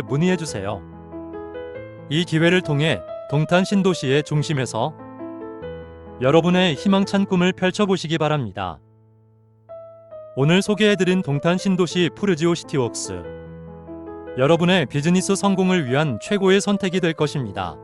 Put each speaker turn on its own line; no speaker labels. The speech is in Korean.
문의해 주세요. 이 기회를 통해 동탄 신도시의 중심에서 여러분의 희망찬 꿈을 펼쳐보시기 바랍니다. 오늘 소개해드린 동탄 신도시 푸르지오 시티웍스. 여러분의 비즈니스 성공을 위한 최고의 선택이 될 것입니다.